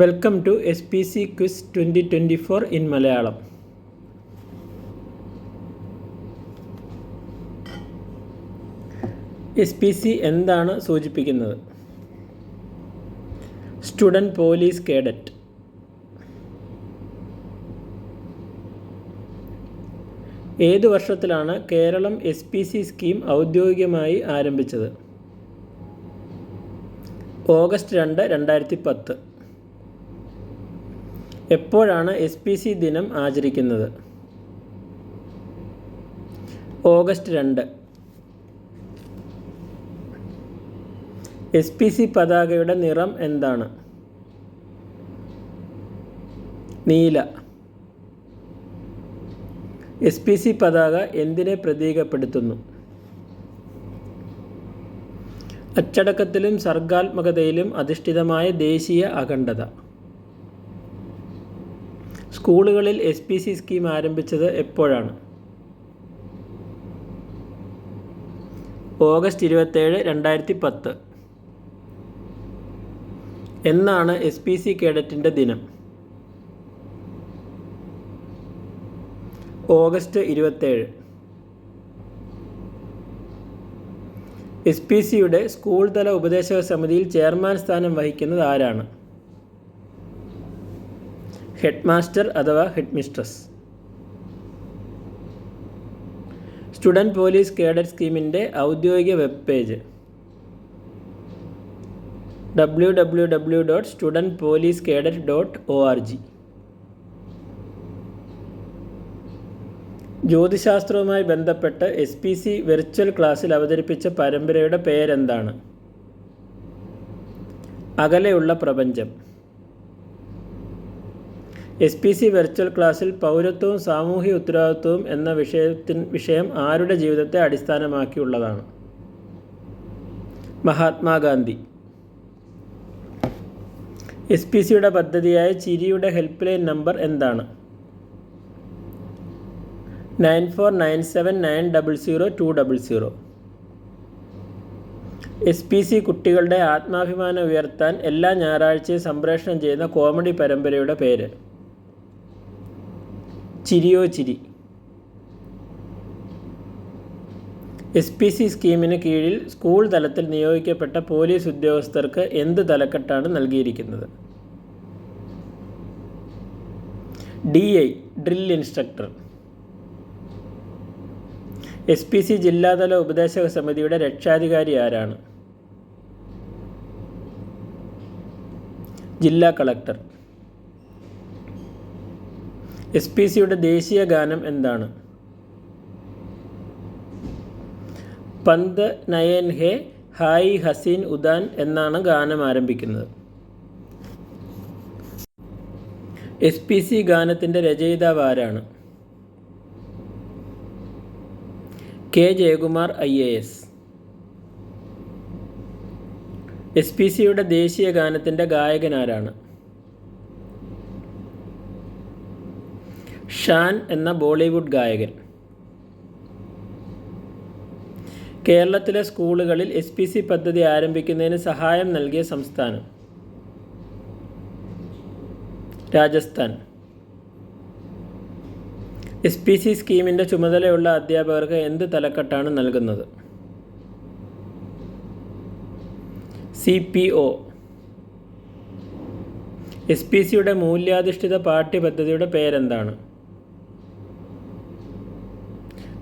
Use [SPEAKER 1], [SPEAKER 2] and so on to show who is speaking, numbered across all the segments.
[SPEAKER 1] Welcome to S P C quiz twenty twenty four in Malayalam S P C എന്താണ് സൂചിപ്പിക്കുന്നത്? Student police cadet ഏത് വർഷത്തിലാണ് Keralam S P C scheme ഔദ്യോഗികമായി ആരംഭിച്ചത്? August രണ്ട് രണ്ടായിരത്തി പത്ത്. എപ്പോഴാണ് എസ് പി സി ദിനം ആചരിക്കുന്നത്? ഓഗസ്റ്റ് രണ്ട്. എസ് പി സി പതാകയുടെ നിറം എന്താണ്? നീല. എസ് പി സി പതാക എന്തിനെ പ്രതീകപ്പെടുത്തുന്നു? അച്ചടക്കത്തിലും സർഗാത്മകതയിലും അധിഷ്ഠിതമായ ദേശീയ അഖണ്ഡത. സ്കൂളുകളിൽ എസ് പി സി സ്കീം ആരംഭിച്ചത് എപ്പോഴാണ്? ഓഗസ്റ്റ് ഇരുപത്തേഴ് രണ്ടായിരത്തി പത്ത് എന്നാണ് എസ് പി സി കേഡറ്റിന്റെ ദിനം? ഓഗസ്റ്റ് ഇരുപത്തേഴ്. എസ് പി സിയുടെ സ്കൂൾ തല ഉപദേശക സമിതിയിൽ ചെയർമാൻ സ്ഥാനം വഹിക്കുന്നത് ആരാണ്? ഹെഡ് മാസ്റ്റർ അഥവാ head mistress student police cadet സ്കീമിന്റെ ഔദ്യോഗിക web page W W W dot student police cadet dot O R G ജ്യോതിശാസ്ത്രവുമായി ബന്ധപ്പെട്ട് എസ് പി സി വെർച്വൽ ക്ലാസ്സിൽ അവതരിപ്പിച്ച പരമ്പരയുടെ പേരെന്താണ്? അകലെയുള്ള പ്രപഞ്ചം. എസ് പി സി വെർച്വൽ ക്ലാസ്സിൽ പൗരത്വവും സാമൂഹ്യ ഉത്തരവാദിത്വവും എന്ന വിഷയത്തിൻ വിഷയം ആരുടെ ജീവിതത്തെ അടിസ്ഥാനമാക്കിയുള്ളതാണ്? മഹാത്മാഗാന്ധി. എസ് പി സിയുടെ പദ്ധതിയായ ചിരിയുടെ ഹെൽപ്പ് ലൈൻ നമ്പർ എന്താണ്? Nine four nine seven nine double zero two double zero. S P C കുട്ടികളുടെ ആത്മാഭിമാനം ഉയർത്താൻ എല്ലാ ഞായറാഴ്ചയും സംപ്രേഷണം ചെയ്യുന്ന കോമഡി പരമ്പരയുടെ പേര്. ചിരിയോ ചിരി. എസ് പി സി സ്കീമിന് കീഴിൽ സ്കൂൾ തലത്തിൽ നിയോഗിക്കപ്പെട്ട പോലീസ് ഉദ്യോഗസ്ഥർക്ക് എന്ത് തലക്കെട്ടാണ് നൽകിയിരിക്കുന്നത്? D I drill instructor. S P C ജില്ലാതല ഉപദേശക സമിതിയുടെ രക്ഷാധികാരി ആരാണ്? ജില്ലാ കളക്ടർ. എസ് പി സിയുടെ ദേശീയ ഗാനം എന്താണ്? പന്ത് നയൻ ഹെ ഹായ് ഹസീൻ ഉദാൻ എന്നാണ് ഗാനം ആരംഭിക്കുന്നത്. എസ് പി സി ഗാനത്തിന്റെ രചയിതാവ് ആരാണ്? K Jayakumar I A S. S P സിയുടെ ദേശീയ ഗാനത്തിന്റെ ഗായകനാരാണ് ഷാൻ എന്ന ബോളിവുഡ് ഗായകൻ. കേരളത്തിലെ സ്കൂളുകളിൽ എസ് പി സി പദ്ധതി ആരംഭിക്കുന്നതിന് സഹായം നൽകിയ സംസ്ഥാനം. രാജസ്ഥാൻ. എസ് പി സി സ്കീമിന്റെ ചുമതലയുള്ള അധ്യാപകർക്ക് എന്ത് തലക്കെട്ടാണ് നൽകുന്നത്? C P O. S P സിയുടെ മൂല്യാധിഷ്ഠിത പാഠ്യപദ്ധതിയുടെ പേരെന്താണ്?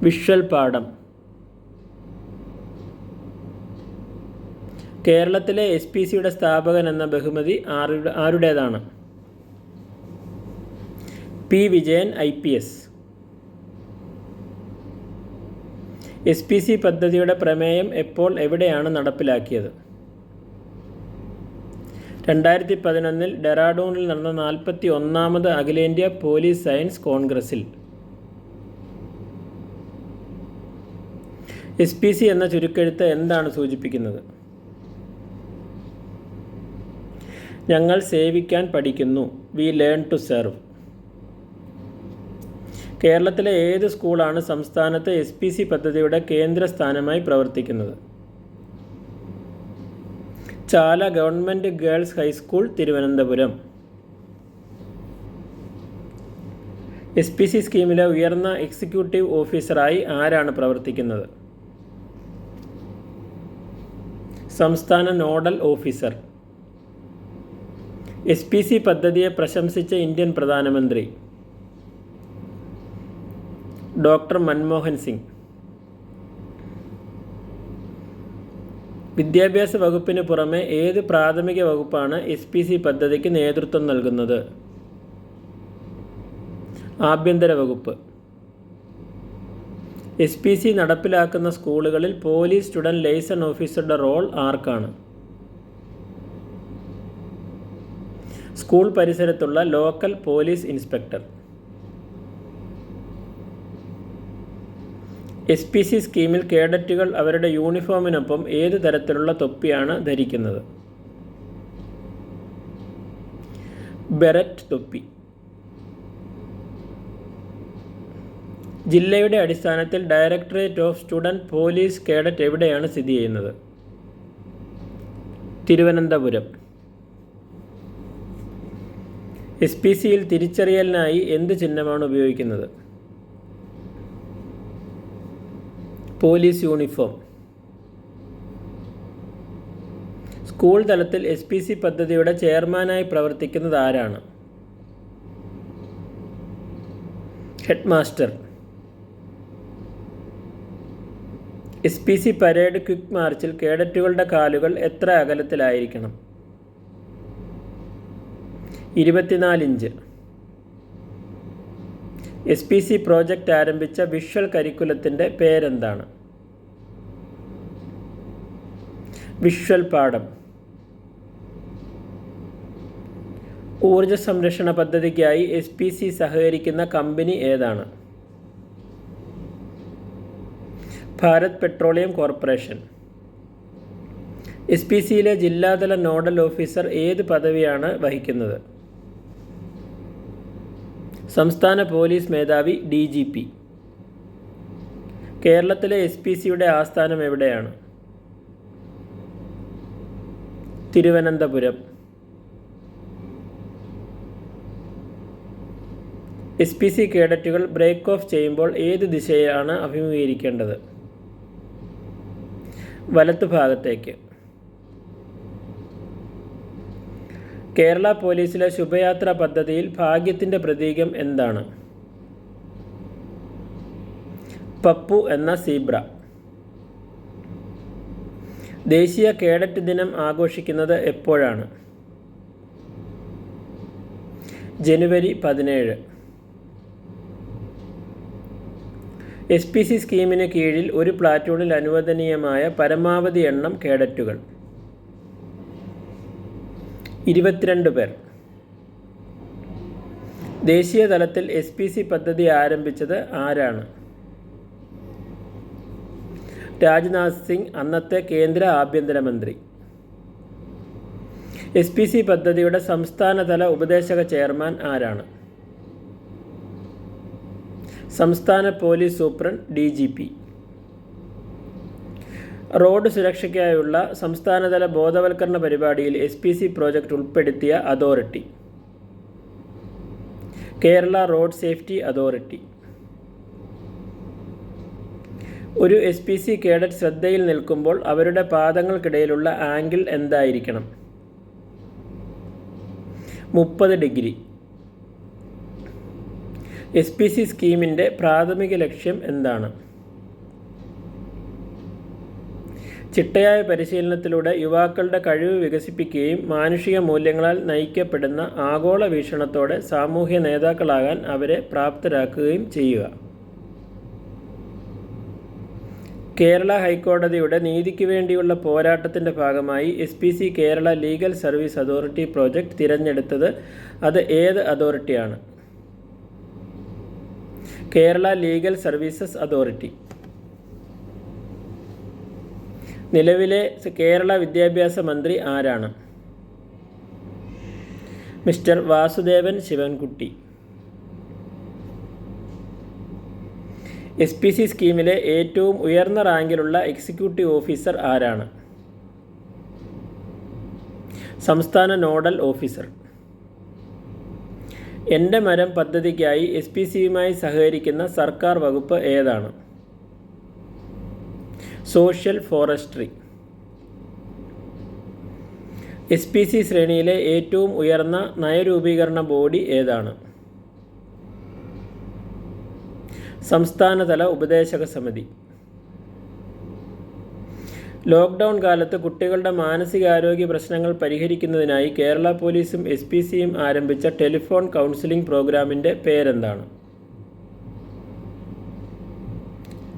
[SPEAKER 1] വിഷ്വൽ പാഠം. കേരളത്തിലെ എസ് പി സിയുടെ സ്ഥാപകൻ എന്ന ബഹുമതി ആരുടെ ആരുടേതാണ്? P Vijayan I P S. S P C പദ്ധതിയുടെ പ്രമേയം എപ്പോൾ എവിടെയാണ് നടപ്പിലാക്കിയത്? രണ്ടായിരത്തി പതിനൊന്നിൽ ഡെറാഡൂണിൽ നടന്ന നാൽപ്പത്തി ഒന്നാമത് അഖിലേന്ത്യാ പോലീസ് സയൻസ് കോൺഗ്രസിൽ എസ് പി സി എന്ന ചുരുക്കെഴുത്ത് എന്താണ് സൂചിപ്പിക്കുന്നത്? ഞങ്ങൾ സേവിക്കാൻ പഠിക്കുന്നു. വി ലേൺ ടു സെർവ് കേരളത്തിലെ ഏത് സ്കൂളാണ് സംസ്ഥാനത്ത് എസ് പി സി പദ്ധതിയുടെ കേന്ദ്ര സ്ഥാനമായി പ്രവർത്തിക്കുന്നത്? Chala government girls high school Thiruvananthapuram. S P C സ്കീമിലെ ഉയർന്ന എക്സിക്യൂട്ടീവ് ഓഫീസറായി ആരാണ് പ്രവർത്തിക്കുന്നത്? സംസ്ഥാന nodal officer. S P C പദ്ധതിയെ പ്രശംസിച്ച ഇന്ത്യൻ പ്രധാനമന്ത്രി. ഡോക്ടർ മൻമോഹൻ സിംഗ്. വിദ്യാഭ്യാസ വകുപ്പിന് പുറമെ ഏത് പ്രാഥമിക വകുപ്പാണ് എസ് പി സി പദ്ധതിക്ക് നേതൃത്വം നൽകുന്നത്? ആഭ്യന്തര വകുപ്പ്. എസ് പി സി നടപ്പിലാക്കുന്ന സ്കൂളുകളിൽ പോലീസ് സ്റ്റുഡന്റ് ലൈസൺ ഓഫീസറുടെ റോൾ ആർക്കാണ്? സ്കൂൾ പരിസരത്തുള്ള local police inspector. S P C സ്കീമിൽ കേഡറ്റുകൾ അവരുടെ യൂണിഫോമിനൊപ്പം ഏത് തരത്തിലുള്ള തൊപ്പിയാണ് ധരിക്കുന്നത്? ബെററ്റ് തൊപ്പി. ജില്ലയുടെ അടിസ്ഥാനത്തിൽ directorate of student police cadet എവിടെയാണ് സ്ഥിതി ചെയ്യുന്നത്? തിരുവനന്തപുരം. എസ് പി സിയിൽ തിരിച്ചറിയലിനായി എന്ത് ചിഹ്നമാണ് ഉപയോഗിക്കുന്നത്? Police uniform. സ്കൂൾ തലത്തിൽ എസ് പി സി പദ്ധതിയുടെ ചെയർമാനായി പ്രവർത്തിക്കുന്നത് ആരാണ്? Head master S P C parade quick മാർച്ചിൽ കേഡറ്റുകളുടെ കാലുകൾ എത്ര അകലത്തിലായിരിക്കണം? ഇരുപത്തിനാല് inch. S P C project ആരംഭിച്ച വിഷ്വൽ കരിക്കുലത്തിന്റെ പേരെന്താണ്? വിഷ്വൽ പാഠം. ഊർജ സംരക്ഷണ പദ്ധതിക്കായി എസ് പി സി സഹകരിക്കുന്ന കമ്പനി ഏതാണ്? Bharat petroleum corporation. S P സിയിലെ ജില്ലാതല നോഡൽ ഓഫീസർ ഏത് പദവിയാണ് വഹിക്കുന്നത്? സംസ്ഥാന പോലീസ് മേധാവി ഡി ജി പി. കേരളത്തിലെ എസ് പി സിയുടെ ആസ്ഥാനം എവിടെയാണ്? തിരുവനന്തപുരം. എസ് പി സി കേഡറ്റുകൾ ബ്രേക്ക് ഓഫ് ചെയ്യുമ്പോൾ ഏത് ദിശയാണ് അഭിമുഖീകരിക്കേണ്ടത്? വലത്തുഭാഗത്തേക്ക് കേരള പോലീസിലെ ശുഭയാത്ര പദ്ധതിയിൽ ഭാഗ്യത്തിന്റെ പ്രതീകം എന്താണ്? പപ്പു എന്ന സീബ്ര. ദേശീയ കേഡറ്റ് ദിനം ആഘോഷിക്കുന്നത് എപ്പോഴാണ്? ജനുവരി പതിനേഴ്. എസ് പി സി സ്കീമിന് കീഴിൽ ഒരു പ്ലാറ്റൂണിൽ അനുവദനീയമായ പരമാവധി എണ്ണം കേഡറ്റുകൾ. ഇരുപത്തിരണ്ട് പേർ. ദേശീയ തലത്തിൽ എസ് പി സി പദ്ധതി ആരംഭിച്ചത് ആരാണ്? രാജ്നാഥ് സിംഗ് അന്നത്തെ കേന്ദ്ര ആഭ്യന്തരമന്ത്രി എസ് പി സി പദ്ധതിയുടെ സംസ്ഥാനതല ഉപദേശക ചെയർമാൻ ആരാണ്? സംസ്ഥാന police superintendent D G P. Road സുരക്ഷയ്ക്കായുള്ള സംസ്ഥാനതല ബോധവൽക്കരണ പരിപാടിയിൽ എസ് പി സി പ്രോജക്റ്റ് ഉൾപ്പെടുത്തിയ authority. Kerala road safety authority. ഒരു എസ് പി സി കേഡറ്റ് ശ്രദ്ധയിൽ നിൽക്കുമ്പോൾ അവരുടെ പാദങ്ങൾക്കിടയിലുള്ള ആംഗിൾ എന്തായിരിക്കണം? മുപ്പത് ഡിഗ്രി. എസ് പി സി സ്കീമിന്റെ പ്രാഥമിക ലക്ഷ്യം എന്താണ്? ചിട്ടയായ പരിശീലനത്തിലൂടെ യുവാക്കളുടെ കഴിവ് വികസിപ്പിക്കുകയും മാനുഷിക മൂല്യങ്ങളാൽ നയിക്കപ്പെടുന്ന ആഗോള വീക്ഷണത്തോടെ സാമൂഹ്യ നേതാക്കളാകാൻ അവരെ പ്രാപ്തരാക്കുകയും ചെയ്യുക. കേരള ഹൈക്കോടതിയുടെ നീതിക്ക് വേണ്ടിയുള്ള പോരാട്ടത്തിന്റെ ഭാഗമായി S P C Kerala legal service authority project തിരഞ്ഞെടുത്തത് അത് ഏത് അതോറിറ്റിയാണ്? Kerala legal services authority. നിലവിലെ കേരള വിദ്യാഭ്യാസ മന്ത്രി ആരാണ്? Mister Vasudevan Sivankutty. S P C സ്കീമിലെ ഏറ്റവും ഉയർന്ന റാങ്കിലുള്ള എക്സിക്യൂട്ടീവ് ഓഫീസർ ആരാണ്? സംസ്ഥാന നോഡൽ ഓഫീസർ. എന്റെ മരം പദ്ധതിക്കായി എസ് പി സിയുമായി സഹകരിക്കുന്ന സർക്കാർ വകുപ്പ് ഏതാണ്? Social forestry. S P C ശ്രേണിയിലെ ഏറ്റവും ഉയർന്ന നയരൂപീകരണ ബോഡി ഏതാണ്? സംസ്ഥാനതല ഉപദേശക സമിതി. ലോക്ക്ഡൗൺ കാലത്ത് കുട്ടികളുടെ മാനസികാരോഗ്യ പ്രശ്നങ്ങൾ പരിഹരിക്കുന്നതിനായി കേരള പോലീസും എസ് പി സിയും ആരംഭിച്ച ടെലിഫോൺ കൗൺസിലിംഗ് പ്രോഗ്രാമിന്റെ പേരെന്താണ്?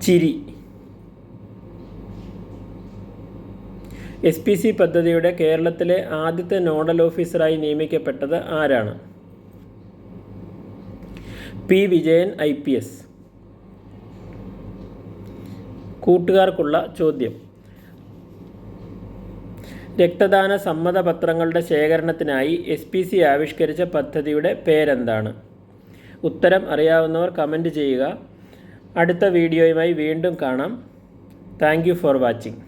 [SPEAKER 1] ചിരി. എസ് പി സി പദ്ധതിയുടെ കേരളത്തിലെ ആദ്യത്തെ നോഡൽ ഓഫീസറായി നിയമിക്കപ്പെട്ടത് ആരാണ്? P. Vijayan I. P. S. കൂട്ടുകാർക്കുള്ള ചോദ്യം. രക്തദാന സമ്മതപത്രങ്ങളുടെ ശേഖരണത്തിനായി എസ് പി സി ആവിഷ്കരിച്ച പദ്ധതിയുടെ പേരെന്താണ്? ഉത്തരം അറിയാവുന്നവർ കമന്റ് ചെയ്യുക. അടുത്ത വീഡിയോയുമായി വീണ്ടും കാണാം. Thank for watching